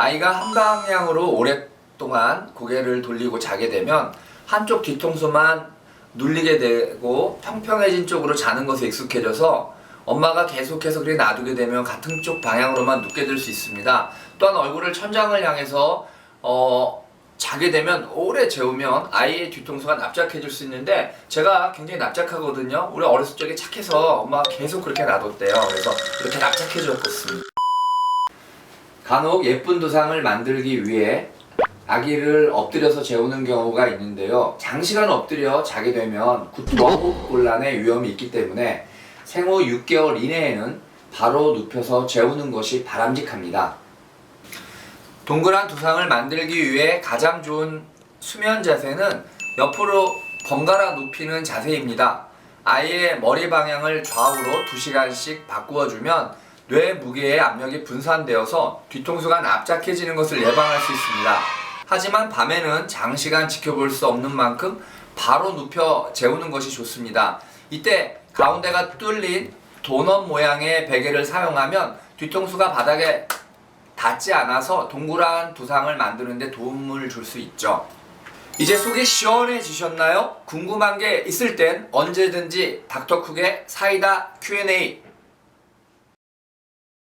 아이가 한 방향으로 오랫동안 고개를 돌리고 자게 되면 한쪽 뒤통수만 눌리게 되고 평평해진 쪽으로 자는 것에 익숙해져서 엄마가 계속해서 그렇게 놔두게 되면 같은 쪽 방향으로만 눕게 될 수 있습니다. 또한 얼굴을 천장을 향해서 어, 자게 되면 오래 재우면 아이의 뒤통수가 납작해질 수 있는데 제가 굉장히 납작하거든요. 우리 어렸을 적에 착해서 엄마가 계속 그렇게 놔뒀대요. 그래서 이렇게 납작해졌습니다. 간혹 예쁜 두상을 만들기 위해 아기를 엎드려서 재우는 경우가 있는데요. 장시간 엎드려 자게 되면 구토와 호흡곤란의 위험이 있기 때문에 생후 6개월 이내에는 바로 눕혀서 재우는 것이 바람직합니다. 동그란 두상을 만들기 위해 가장 좋은 수면 자세는 옆으로 번갈아 눕히는 자세입니다. 아이의 머리 방향을 좌우로 2시간씩 바꾸어 주면 뇌 무게의 압력이 분산되어서 뒤통수가 납작해지는 것을 예방할 수 있습니다. 하지만 밤에는 장시간 지켜볼 수 없는 만큼 바로 눕혀 재우는 것이 좋습니다. 이때 가운데가 뚫린 도넛 모양의 베개를 사용하면 뒤통수가 바닥에 닿지 않아서 동그란 두상을 만드는데 도움을 줄 수 있죠. 이제 속이 시원해지셨나요? 궁금한 게 있을 땐 언제든지 닥터쿡의 사이다 Q&A